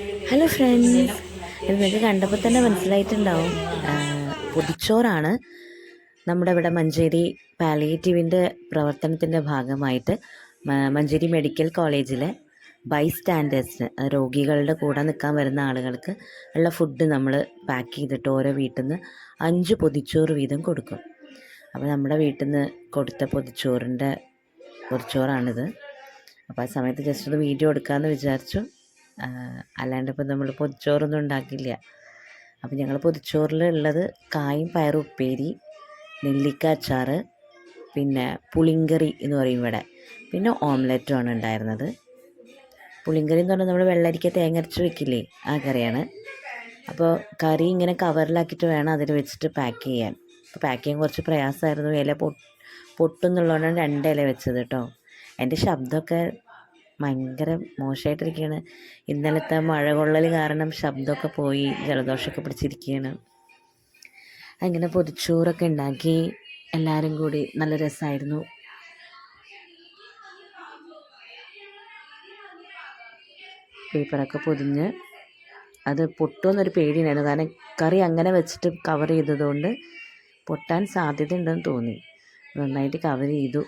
Hello friends നിങ്ങൾക്ക് കണ്ടപ്പോൾ തന്നെ മനസ്സിലായിട്ടുണ്ടാവും. പൊതിച്ചോറാണ് നമ്മുടെ ഇവിടെ മഞ്ചേരി പാലിയേറ്റീവിന്റെ പ്രവർത്തനത്തിന്റെ ഭാഗമായിട്ട് മഞ്ചേരി മെഡിക്കൽ കോളേജിലെ ബൈ സ്റ്റാൻഡേർഡ്സിന് രോഗികളുടെ കൂടെ നിൽക്കാൻ വരുന്ന ആളുകൾക്ക് ഉള്ള ഫുഡ് നമ്മൾ പാക്ക് ചെയ്തിട്ട് ഓരോ വീട്ടിൽ നിന്ന് അഞ്ച് പൊതിച്ചോറ് വീതം കൊടുക്കും. അപ്പോൾ നമ്മുടെ വീട്ടിൽ നിന്ന് കൊടുത്ത പൊതിച്ചോറിന്റെ പൊതിച്ചോറാണിത്. അപ്പോൾ ആ സമയത്ത് ജസ്റ്റ് ഒന്ന് വീഡിയോ എടുക്കാമെന്ന് വിചാരിച്ചു. അല്ലാണ്ട് ഇപ്പം നമ്മൾ പൊതിച്ചോറൊന്നും ഉണ്ടാക്കില്ല. അപ്പം ഞങ്ങൾ പൊതിച്ചോറിൽ ഉള്ളത് കായും പയറും ഉപ്പേരി നെല്ലിക്ക അച്ചാറ് പിന്നെ പുളിങ്കറി എന്ന് പറയും ഇവിടെ. പിന്നെ ഓംലെറ്റും ആണ് ഉണ്ടായിരുന്നത്. പുളിങ്കറി എന്ന് പറഞ്ഞാൽ നമ്മൾ വെള്ളരിക്ക തേങ്ങ അരച്ച് വെക്കില്ലേ ആ കറിയാണ്. അപ്പോൾ കറി ഇങ്ങനെ കവറിലാക്കിയിട്ട് വേണം അതിൽ വെച്ചിട്ട് പാക്ക് ചെയ്യാൻ. അപ്പോൾ പാക്ക് ചെയ്യാൻ കുറച്ച് പ്രയാസമായിരുന്നു. ഇല പൊട്ടുന്നുള്ളതുകൊണ്ടാണ് രണ്ട് ഇല വെച്ചത് കേട്ടോ. എന്റെ ശബ്ദമൊക്കെ ഭയങ്കര മോശമായിട്ടിരിക്കുകയാണ് ഇന്നലത്തെ മഴ കൊള്ളൽ കാരണം ശബ്ദമൊക്കെ പോയി ജലദോഷമൊക്കെ പിടിച്ചിരിക്കുകയാണ് അങ്ങനെ പൊതിച്ചോറൊക്കെ ഉണ്ടാക്കി എല്ലാവരും കൂടി നല്ല രസമായിരുന്നു. പേപ്പറൊക്കെ പൊതിഞ്ഞ് അത് പൊട്ടുമെന്നൊരു പേടിയുണ്ടായിരുന്നു. കാരണം കറി അങ്ങനെ വെച്ചിട്ട് കവർ ചെയ്തതുകൊണ്ട് പൊട്ടാൻ സാധ്യതയുണ്ടെന്ന് തോന്നി. നന്നായിട്ട് കവർ ചെയ്തു.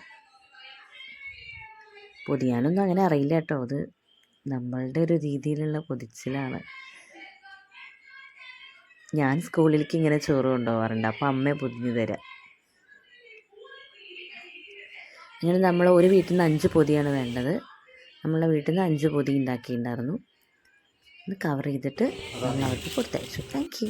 പൊതിയാനൊന്നും അങ്ങനെ അറിയില്ല കേട്ടോ. അത് നമ്മളുടെ ഒരു രീതിയിലുള്ള പൊതിച്ചിലാണ്. ഞാൻ സ്കൂളിലേക്ക് ഇങ്ങനെ ചോറ് കൊണ്ടുപോകാറുണ്ട് അപ്പോൾ അമ്മ പൊതിഞ്ഞു തരാം. അങ്ങനെ നമ്മൾ ഒരു വീട്ടിൽ നിന്ന് അഞ്ച് പൊതിയാണ് വേണ്ടത്. നമ്മളെ വീട്ടിൽ നിന്ന് അഞ്ച് പൊതി ഉണ്ടാക്കിയിട്ടുണ്ടായിരുന്നു. ഇത് കവർ ചെയ്തിട്ട് അവർക്ക് കൊടുത്തയച്ചു. Thank you